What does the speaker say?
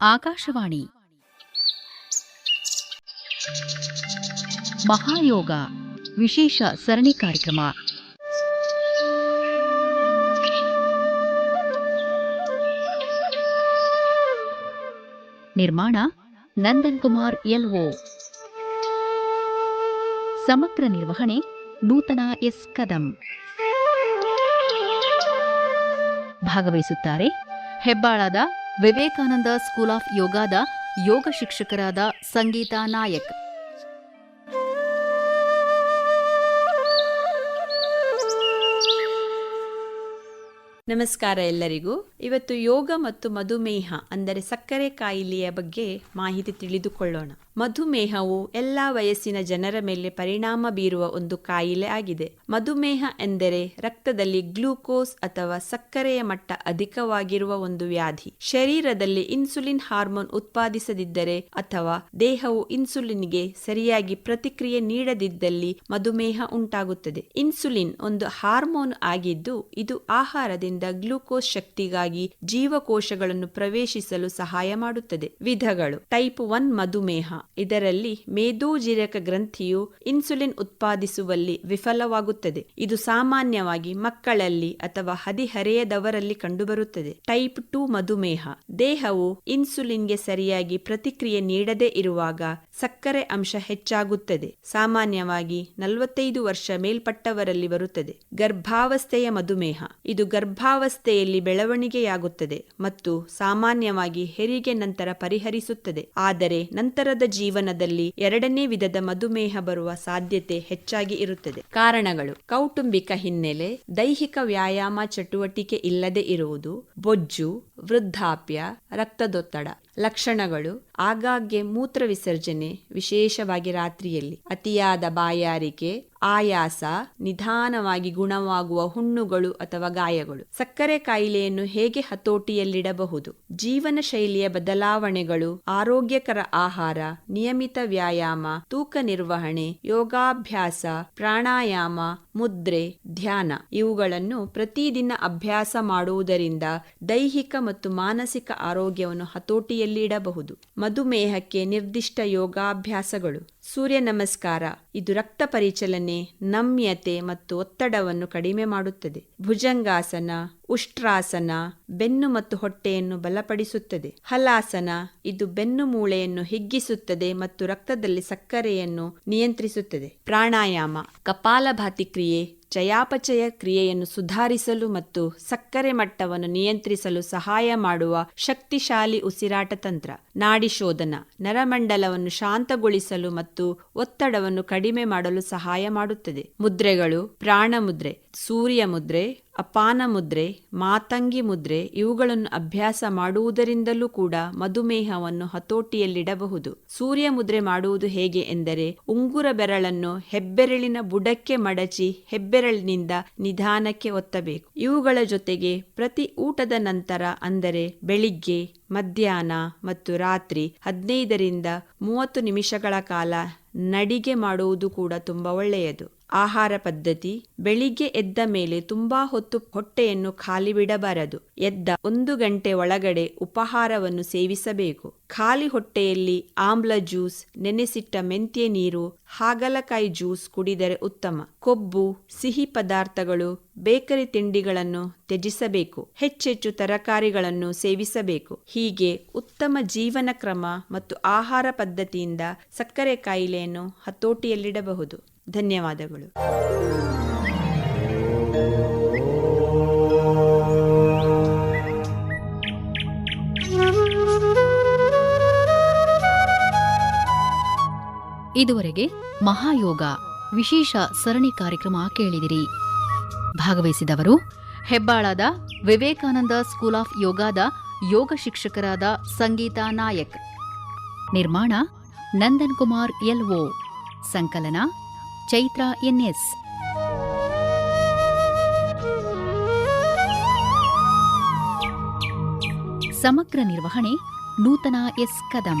ಆಕಾಶವಾಣಿ. ಮಹಾಯೋಗ ವಿಶೇಷ ಸರಣಿ ಕಾರ್ಯಕ್ರಮ. ನಿರ್ಮಾಣ ನಂದನ್ ಕುಮಾರ್ ಎಲ್ಒ. ಸಮಗ್ರ ನಿರ್ವಹಣೆ ನೂತನ ಎಸ್ ಕದಂ. ಭಾಗವಹಿಸುತ್ತಾರೆ ಹೆಬ್ಬಾಳದ ವಿವೇಕಾನಂದ ಸ್ಕೂಲ್ ಆಫ್ ಯೋಗಾದ ಯೋಗ ಶಿಕ್ಷಕರಾದ ಸಂಗೀತಾ ನಾಯಕ್. ನಮಸ್ಕಾರ ಎಲ್ಲರಿಗೂ. ಇವತ್ತು ಯೋಗ ಮತ್ತು ಮಧುಮೇಹ, ಅಂದರೆ ಸಕ್ಕರೆ ಕಾಯಿಲೆಯ ಬಗ್ಗೆ ಮಾಹಿತಿ ತಿಳಿದುಕೊಳ್ಳೋಣ. ಮಧುಮೇಹವು ಎಲ್ಲ ವಯಸ್ಸಿನ ಜನರ ಮೇಲೆ ಪರಿಣಾಮ ಬೀರುವ ಒಂದು ಕಾಯಿಲೆ ಆಗಿದೆ. ಮಧುಮೇಹ ಎಂದರೆ ರಕ್ತದಲ್ಲಿ ಗ್ಲೂಕೋಸ್ ಅಥವಾ ಸಕ್ಕರೆಯ ಮಟ್ಟ ಅಧಿಕವಾಗಿರುವ ಒಂದು ವ್ಯಾಧಿ. ಶರೀರದಲ್ಲಿ ಇನ್ಸುಲಿನ್ ಹಾರ್ಮೋನ್ ಉತ್ಪಾದಿಸದಿದ್ದರೆ ಅಥವಾ ದೇಹವು ಇನ್ಸುಲಿನ್ಗೆ ಸರಿಯಾಗಿ ಪ್ರತಿಕ್ರಿಯೆ ನೀಡದಿದ್ದಲ್ಲಿ ಮಧುಮೇಹ ಉಂಟಾಗುತ್ತದೆ. ಇನ್ಸುಲಿನ್ ಒಂದು ಹಾರ್ಮೋನ್ ಆಗಿದ್ದು, ಇದು ಆಹಾರದಿಂದ ಗ್ಲೂಕೋಸ್ ಶಕ್ತಿಗಾಗಿ ಜೀವಕೋಶಗಳನ್ನು ಪ್ರವೇಶಿಸಲು ಸಹಾಯ ಮಾಡುತ್ತದೆ. ವಿಧಗಳು. ಟೈಪ್ ಒನ್ ಮಧುಮೇಹ. ಇದರಲ್ಲಿ ಮೇದೋಜೀರಕ ಗ್ರಂಥಿಯು ಇನ್ಸುಲಿನ್ ಉತ್ಪಾದಿಸುವಲ್ಲಿ ವಿಫಲವಾಗುತ್ತದೆ. ಇದು ಸಾಮಾನ್ಯವಾಗಿ ಮಕ್ಕಳಲ್ಲಿ ಅಥವಾ ಹದಿಹರೆಯದವರಲ್ಲಿ ಕಂಡುಬರುತ್ತದೆ. ಟೈಪ್ ಟು ಮಧುಮೇಹ. ದೇಹವು ಇನ್ಸುಲಿನ್ಗೆ ಸರಿಯಾಗಿ ಪ್ರತಿಕ್ರಿಯೆ ನೀಡದೇ ಇರುವಾಗ ಸಕ್ಕರೆ ಅಂಶ ಹೆಚ್ಚಾಗುತ್ತದೆ. ಸಾಮಾನ್ಯವಾಗಿ ನಲವತ್ತೈದು ವರ್ಷ ಮೇಲ್ಪಟ್ಟವರಲ್ಲಿ ಬರುತ್ತದೆ. ಗರ್ಭಾವಸ್ಥೆಯ ಮಧುಮೇಹ. ಇದು ಗರ್ಭಾವಸ್ಥೆಯಲ್ಲಿ ಬೆಳವಣಿಗೆಯಾಗುತ್ತದೆ ಮತ್ತು ಸಾಮಾನ್ಯವಾಗಿ ಹೆರಿಗೆ ನಂತರ ಪರಿಹರಿಸುತ್ತದೆ. ಆದರೆ ನಂತರದ ಜೀವನದಲ್ಲಿ ಎರಡನೇ ವಿಧದ ಮಧುಮೇಹ ಬರುವ ಸಾಧ್ಯತೆ ಹೆಚ್ಚಾಗಿ ಇರುತ್ತದೆ. ಕಾರಣಗಳು. ಕೌಟುಂಬಿಕ ಹಿನ್ನೆಲೆ. ದೈಹಿಕ ವ್ಯಾಯಾಮ ಚಟುವಟಿಕೆ ಇಲ್ಲದೆ ಇರುವುದು. ಬೊಜ್ಜು, ವೃದ್ಧಾಪ್ಯ, ರಕ್ತದೊತ್ತಡ. ಲಕ್ಷಣಗಳು ಆಗಾಗ್ಗೆ ಮೂತ್ರ ವಿಸರ್ಜನೆ ವಿಶೇಷವಾಗಿ ರಾತ್ರಿಯಲ್ಲಿ ಅತಿಯಾದ ಬಾಯಾರಿಕೆ ಆಯಾಸ, ನಿಧಾನವಾಗಿ ಗುಣವಾಗುವ ಹುಣ್ಣುಗಳು ಅಥವಾ ಗಾಯಗಳು. ಸಕ್ಕರೆ ಕಾಯಿಲೆಯನ್ನು ಹೇಗೆ ಹತೋಟಿಯಲ್ಲಿಡಬಹುದು? ಜೀವನ ಶೈಲಿಯ ಬದಲಾವಣೆಗಳು, ಆರೋಗ್ಯಕರ ಆಹಾರ, ನಿಯಮಿತ ವ್ಯಾಯಾಮ, ತೂಕ ನಿರ್ವಹಣೆ, ಯೋಗಾಭ್ಯಾಸ, ಪ್ರಾಣಾಯಾಮ, ಮುದ್ರೆ, ಧ್ಯಾನ ಇವುಗಳನ್ನು ಪ್ರತಿದಿನ ಅಭ್ಯಾಸ ಮಾಡುವುದರಿಂದ ದೈಹಿಕ ಮತ್ತು ಮಾನಸಿಕ ಆರೋಗ್ಯವನ್ನು ಹತೋಟಿಯಲ್ಲಿ ಇಡಬಹುದು ಮಧುಮೇಹಕ್ಕೆ ನಿರ್ದಿಷ್ಟ ಯೋಗಾಭ್ಯಾಸಗಳು. ಸೂರ್ಯ ನಮಸ್ಕಾರ. ಇದು ರಕ್ತ ಪರಿಚಲನೆ ನಮ್ಯತೆ ಮತ್ತು ಒತ್ತಡವನ್ನು ಕಡಿಮೆ ಮಾಡುತ್ತದೆ. ಭುಜಂಗಾಸನ, ಉಷ್ಟ್ರಾಸನ, ಬೆನ್ನು ಮತ್ತು ಹೊಟ್ಟೆಯನ್ನು ಬಲಪಡಿಸುತ್ತದೆ. ಹಲಾಸನ, ಇದು ಬೆನ್ನು ಮೂಳೆಯನ್ನು ಹಿಗ್ಗಿಸುತ್ತದೆ ಮತ್ತು ರಕ್ತದಲ್ಲಿ ಸಕ್ಕರೆಯನ್ನು ನಿಯಂತ್ರಿಸುತ್ತದೆ. ಪ್ರಾಣಾಯಾಮ, ಕಪಾಲಭಾತಿ ಕ್ರಿಯೆ ಚಯಾಪಚಯ ಕ್ರಿಯೆಯನ್ನು ಸುಧಾರಿಸಲು ಮತ್ತು ಸಕ್ಕರೆ ಮಟ್ಟವನ್ನು ನಿಯಂತ್ರಿಸಲು ಸಹಾಯ ಮಾಡುವ ಶಕ್ತಿಶಾಲಿ ಉಸಿರಾಟ ತಂತ್ರ, ನಾಡಿ ಶೋಧನ, ನರಮಂಡಲವನ್ನು ಶಾಂತಗೊಳಿಸಲು ಮತ್ತು ಒತ್ತಡವನ್ನು ಕಡಿಮೆ ಮಾಡಲು ಸಹಾಯ ಮಾಡುತ್ತದೆ. ಮುದ್ರೆಗಳು ಪ್ರಾಣ ಮುದ್ರೆ ಸೂರ್ಯ ಮುದ್ರೆ ಅಪಾನ ಮುದ್ರೆ ಮಾತಂಗಿ ಮುದ್ರೆ ಇವುಗಳನ್ನು ಅಭ್ಯಾಸ ಮಾಡುವುದರಿಂದಲೂ ಕೂಡ ಮಧುಮೇಹವನ್ನು ಹತೋಟಿಯಲ್ಲಿಡಬಹುದು. ಸೂರ್ಯ ಮುದ್ರೆ ಮಾಡುವುದು ಹೇಗೆ ಎಂದರೆ, ಉಂಗುರ ಬೆರಳನ್ನು ಹೆಬ್ಬೆರಳಿನ ಬುಡಕ್ಕೆ ಮಡಚಿ ಹೆಬ್ಬೆರಳಿನಿಂದ ನಿಧಾನಕ್ಕೆ ಒತ್ತಬೇಕು. ಇವುಗಳ ಜೊತೆಗೆ ಪ್ರತಿ ಊಟದ ನಂತರ ಅಂದರೆ ಬೆಳಿಗ್ಗೆ ಮಧ್ಯಾಹ್ನ ಮತ್ತು ರಾತ್ರಿ ಹದಿನೈದರಿಂದ ಮೂವತ್ತು ನಿಮಿಷಗಳ ಕಾಲ ನಡಿಗೆ ಮಾಡುವುದು ಕೂಡ ತುಂಬಾ ಒಳ್ಳೆಯದು. ಆಹಾರ ಪದ್ಧತಿ, ಬೆಳಿಗ್ಗೆ ಎದ್ದ ಮೇಲೆ ತುಂಬಾ ಹೊತ್ತು ಹೊಟ್ಟೆಯನ್ನು ಖಾಲಿ ಬಿಡಬಾರದು. ಎದ್ದ ಒಂದು ಗಂಟೆ ಒಳಗಡೆ ಉಪಹಾರವನ್ನು ಸೇವಿಸಬೇಕು. ಖಾಲಿ ಹೊಟ್ಟೆಯಲ್ಲಿ ಆಮ್ಲ ಜ್ಯೂಸ್, ನೆನೆಸಿಟ್ಟ ಮೆಂತ್ಯೆ ನೀರು, ಹಾಗಲಕಾಯಿ ಜ್ಯೂಸ್ ಕುಡಿದರೆ ಉತ್ತಮ. ಕೊಬ್ಬು, ಸಿಹಿ ಪದಾರ್ಥಗಳು ಬೇಕರಿ ತಿಂಡಿಗಳನ್ನು ತ್ಯಜಿಸಬೇಕು. ಹೆಚ್ಚೆಚ್ಚು ತರಕಾರಿಗಳನ್ನು ಸೇವಿಸಬೇಕು. ಹೀಗೆ ಉತ್ತಮ ಜೀವನ ಕ್ರಮ ಮತ್ತು ಆಹಾರ ಪದ್ಧತಿಯಿಂದ ಸಕ್ಕರೆ ಕಾಯಿಲೆಯನ್ನು ಹತೋಟಿಯಲ್ಲಿಡಬಹುದು. ಧನ್ಯವಾದಗಳು. ಇದುವರೆಗೆ ಮಹಾಯೋಗ ವಿಶೇಷ ಸರಣಿ ಕಾರ್ಯಕ್ರಮ ಕೇಳಿದಿರಿ. ಭಾಗವಹಿಸಿದವರು ಹೆಬ್ಬಾಳದ ವಿವೇಕಾನಂದ ಸ್ಕೂಲ್ ಆಫ್ ಯೋಗಾದ ಯೋಗ ಶಿಕ್ಷಕರಾದ ಸಂಗೀತಾ ನಾಯಕ್. ನಿರ್ಮಾಣ ನಂದನ್ ಕುಮಾರ್ ಎಲ್ಒ. ಸಂಕಲನ ಚೈತ್ರ ಎನ್ಎಸ್. ಸಮಗ್ರ ನಿರ್ವಹಣೆ ನೂತನ ಎಸ್ ಕದಂ.